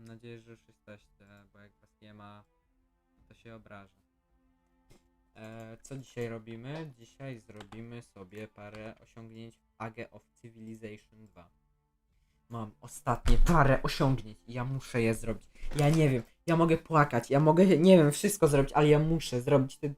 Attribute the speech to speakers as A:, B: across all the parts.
A: Mam nadzieję, że już jesteście, bo jak was nie ma, to się obrażę. E, co dzisiaj robimy? Dzisiaj zrobimy sobie parę osiągnięć w Age of Civilization 2. Mam ostatnie parę osiągnięć i ja muszę je zrobić. Ja nie wiem, ja mogę płakać, ja mogę, nie wiem, wszystko zrobić, ale ja muszę zrobić te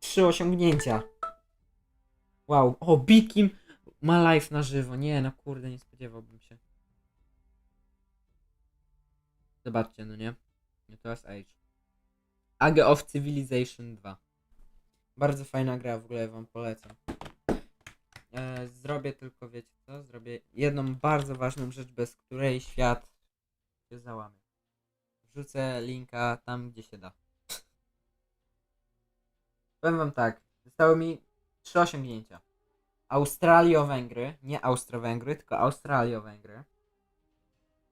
A: trzy osiągnięcia. Wow, o, Bikim ma live na żywo. Nie, no kurde, nie spodziewałbym się. Zobaczcie, no nie? No Age. Age of Civilization 2. Bardzo fajna gra, w ogóle wam polecam. E, zrobię tylko, wiecie co? Zrobię jedną bardzo ważną rzecz, bez której świat się załamie. Wrzucę linka tam, gdzie się da. Powiem wam tak, zostały mi trzy osiągnięcia. Australio-Węgry, nie Austro-Węgry, tylko Australio-Węgry.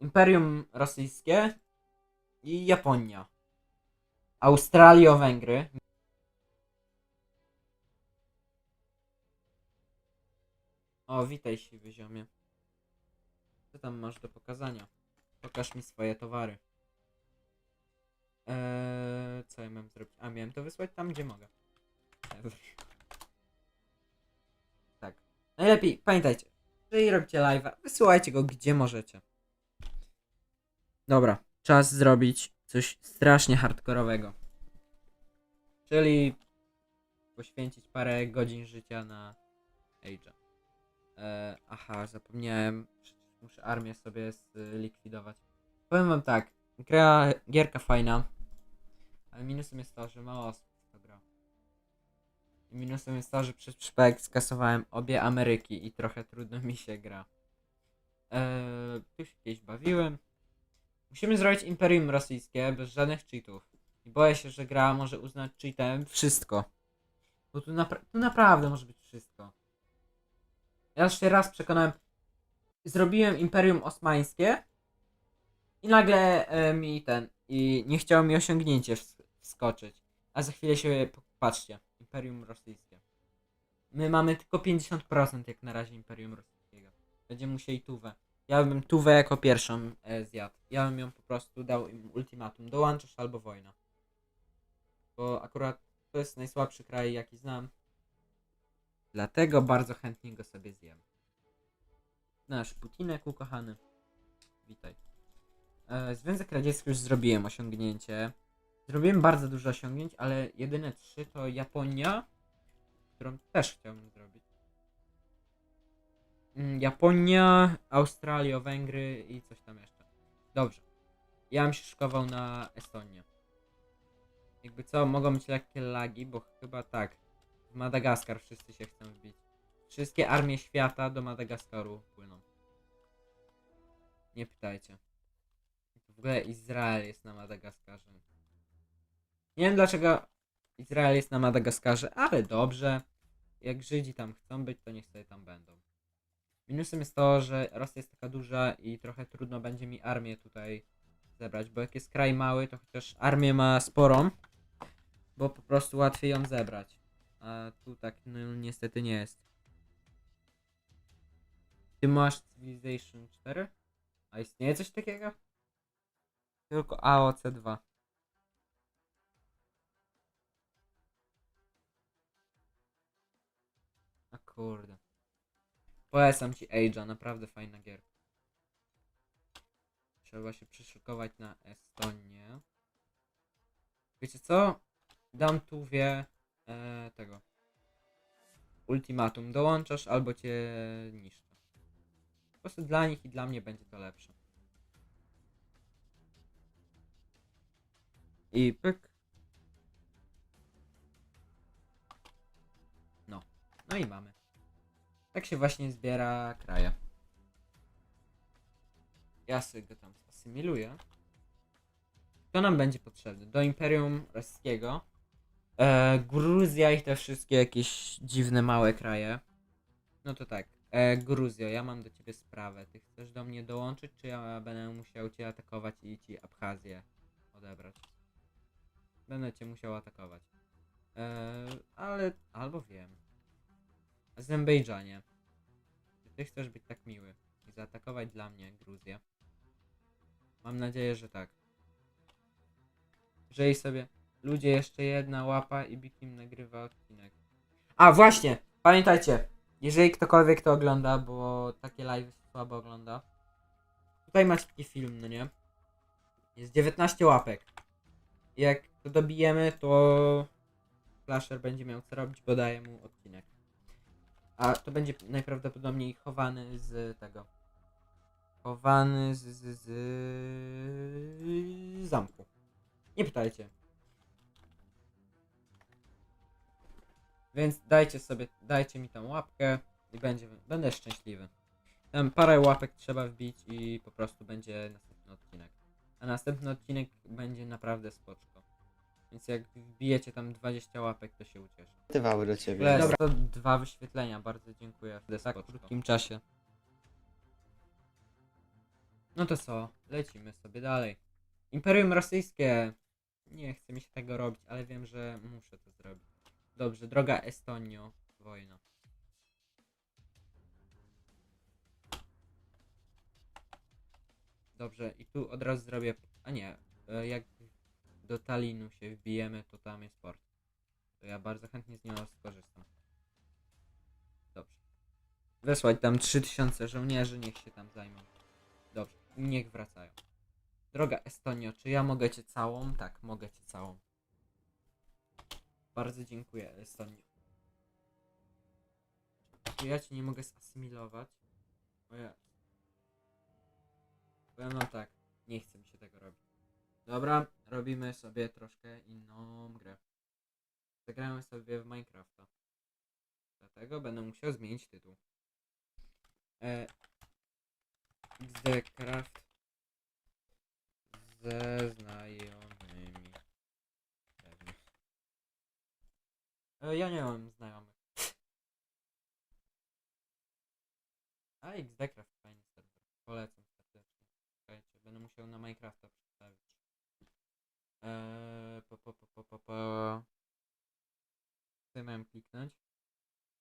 A: Imperium Rosyjskie i Japonia. Australio-Węgry. O, witaj siwy ziomie. Co tam masz do pokazania? Pokaż mi swoje towary. Eee, co ja mam zrobić? A, miałem to wysłać tam, gdzie mogę. Tak. Najlepiej, pamiętajcie, jeżeli robicie live'a, wysyłajcie go gdzie możecie. Dobra, czas zrobić coś strasznie hardkorowego. Czyli poświęcić parę godzin życia na Age'a. E, aha, zapomniałem. Muszę armię sobie zlikwidować. Powiem wam tak, gra, gierka fajna, ale minusem jest to, że mało osób to gra. I minusem jest to, że przez przypadek skasowałem obie Ameryki i trochę trudno mi się gra. Eee, tu się kiedyś bawiłem. Musimy zrobić Imperium Rosyjskie bez żadnych cheatów. I boję się, że gra może uznać cheatem wszystko. Bo tu, napra- tu naprawdę może być wszystko. Ja już się raz przekonałem. Zrobiłem Imperium Osmańskie i nagle e, mi ten. I nie chciało mi osiągnięcie ws- wskoczyć. A za chwilę się. Patrzcie. Imperium Rosyjskie. My mamy tylko 50% jak na razie Imperium Rosyjskiego. Będziemy musieli Tuwę. Ja bym Tuwę jako pierwszą e, zjadł. Ja bym ją po prostu dał im ultimatum. Dołączasz albo wojna. Bo akurat to jest najsłabszy kraj jaki znam. Dlatego bardzo chętnie go sobie zjem. Nasz Putinek ukochany. Witaj. E, Związek Radziecki już zrobiłem osiągnięcie. Zrobiłem bardzo dużo osiągnięć, ale jedyne trzy to Japonia, którą też chciałbym zrobić. Mm, Japonia, Australia, Węgry i coś tam jeszcze. Dobrze. Ja bym się szykował na Estonię. Jakby co, mogą być lekkie lagi, bo chyba tak. W Madagaskar wszyscy się chcą wbić. Wszystkie armie świata do Madagaskaru płyną. Nie pytajcie. W ogóle Izrael jest na Madagaskarze. Nie wiem dlaczego Izrael jest na Madagaskarze, ale dobrze. Jak Żydzi tam chcą być, to niech sobie tam będą. Minusem jest to, że Rosja jest taka duża i trochę trudno będzie mi armię tutaj zebrać, bo jak jest kraj mały, to chociaż armię ma sporą, bo po prostu łatwiej ją zebrać. A tu tak no, niestety nie jest. Ty masz Civilization 4? A istnieje coś takiego? Tylko AOC2. A kurde. Polecam ci Age'a, naprawdę fajna gierka. Trzeba się przyszykować na Estonię. Wiecie co? Dam tu wie e, tego. Ultimatum. Dołączasz albo cię niszczę. Po prostu dla nich i dla mnie będzie to lepsze. I pyk. No. No i mamy. Tak się właśnie zbiera kraje. Ja sobie go tam asymiluję. To nam będzie potrzebne. Do Imperium Rosyjskiego. E, Gruzja i te wszystkie jakieś dziwne małe kraje. No to tak. E, Gruzjo, ja mam do ciebie sprawę. Ty chcesz do mnie dołączyć, czy ja będę musiał cię atakować i ci Abchazję odebrać? Będę cię musiał atakować. E, ale albo wiem. Azerbejdżanie. Czy ty chcesz być tak miły i zaatakować dla mnie Gruzję? Mam nadzieję, że tak. Jeżeli sobie ludzie jeszcze jedna łapa i Bikim nagrywa odcinek. A właśnie! Pamiętajcie, jeżeli ktokolwiek to ogląda, bo takie live słabo ogląda. Tutaj macie taki film, no nie? Jest 19 łapek. Jak to dobijemy, to Flasher będzie miał co robić, bo daję mu odcinek. A to będzie najprawdopodobniej chowany z tego. Chowany z, z, z zamku. Nie pytajcie. Więc dajcie sobie, dajcie mi tą łapkę i będzie, będę szczęśliwy. Tam parę łapek trzeba wbić i po prostu będzie następny odcinek. A następny odcinek będzie naprawdę spoczko. Więc jak wbijecie tam 20 łapek, to się ucieszę.
B: Tywały do ciebie.
A: Dobra, to dwa wyświetlenia, bardzo dziękuję. W tak krótkim czasie. No to co, lecimy sobie dalej. Imperium Rosyjskie. Nie chce mi się tego robić, ale wiem, że muszę to zrobić. Dobrze, droga Estonio, wojna. Dobrze, i tu od razu zrobię. A nie, e, jak do Talinu się wbijemy, to tam jest port. To ja bardzo chętnie z niego skorzystam. Dobrze. Wysłać tam 3000 żołnierzy, niech się tam zajmą. Dobrze, niech wracają. Droga Estonio, czy ja mogę cię całą? Tak, mogę cię całą. Bardzo dziękuję, Estonio. Czy ja cię nie mogę zasymilować? O ja. Powiem tak, nie chce mi się tego robić. Dobra, robimy sobie troszkę inną grę. Zagramy sobie w Minecrafta. Dlatego będę musiał zmienić tytuł. E, XD Craft ze znajomymi. Pewnie. E, ja nie mam znajomych. A XD Craft fajny serwer. Polecam serdecznie. Czekajcie, będę musiał na Minecrafta przedstawić. Eee, po, po, po, po, po. Co miałem kliknąć?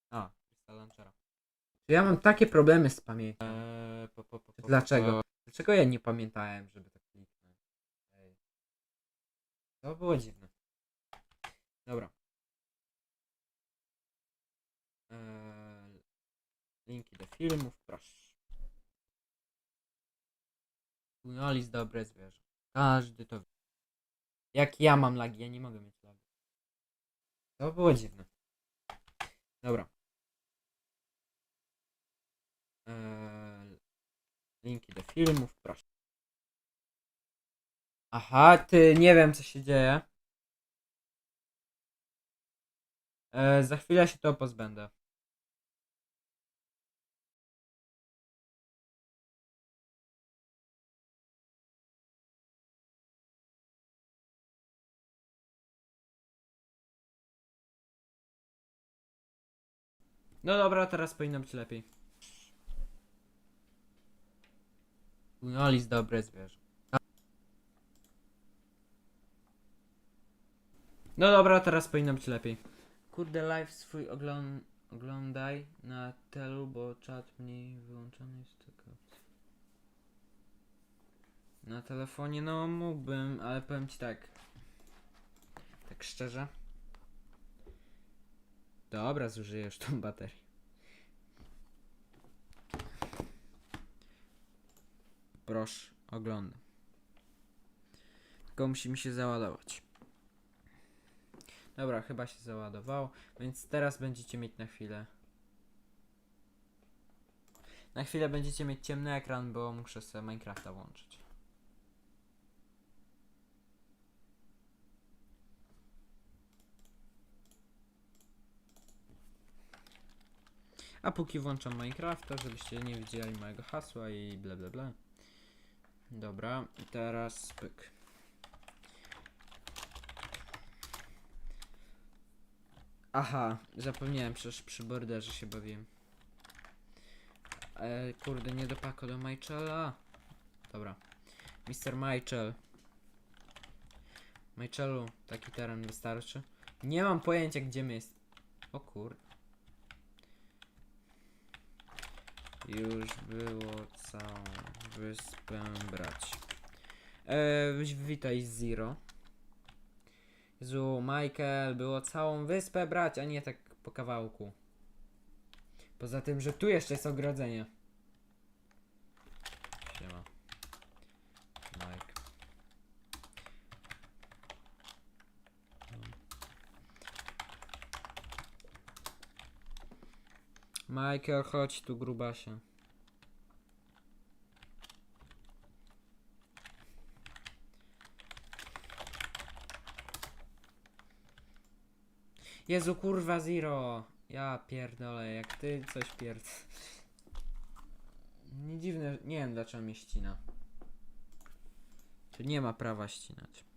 A: A, Crystal Launchera. Czy ja mam takie problemy z pamięcią? Eee, po, po, po, po, Dlaczego? Po. Dlaczego ja nie pamiętałem, żeby to kliknąć? Ej. To było dziwne. Dobra. Eee, linki do filmów, proszę. Tunolis dobre zwierzę. Każdy to wie. Jak ja mam lagi, ja nie mogę mieć lagi. To było dziwne. Dobra. Eee, linki do filmów, proszę. Aha, ty nie wiem co się dzieje. Eee, za chwilę się to pozbędę. No dobra, teraz powinno być lepiej. Unolis dobre zwierzę. No dobra, teraz powinno być lepiej. Kurde, live swój ogląd oglądaj na telu, bo czat mniej wyłączony jest opcja. Na telefonie, no mógłbym, ale powiem ci tak. Tak szczerze. Dobra, zużyjesz tą baterię. Proszę, oglądam. Tylko musi mi się załadować. Dobra, chyba się załadowało, więc teraz będziecie mieć na chwilę. Na chwilę będziecie mieć ciemny ekran, bo muszę sobie Minecrafta włączyć. A póki włączam Minecrafta, żebyście nie widzieli mojego hasła i bla bla bla. Dobra, i teraz pyk. Aha, zapomniałem, przecież przy borderze się bawiłem. E, kurde, nie dopako do Michaela. Dobra. Mr. Michael. Michaelu, taki teren wystarczy. Nie mam pojęcia, gdzie my jest. O kurde. Już było całą wyspę brać. E, witaj Zero. Jezu, Michael, było całą wyspę brać, a nie tak po kawałku. Poza tym, że tu jeszcze jest ogrodzenie. Michael, chodź tu, grubasie. Jezu, kurwa, Zero. Ja pierdolę, jak ty coś pierd... Nie dziwne, nie wiem dlaczego mnie ścina. Czy nie ma prawa ścinać.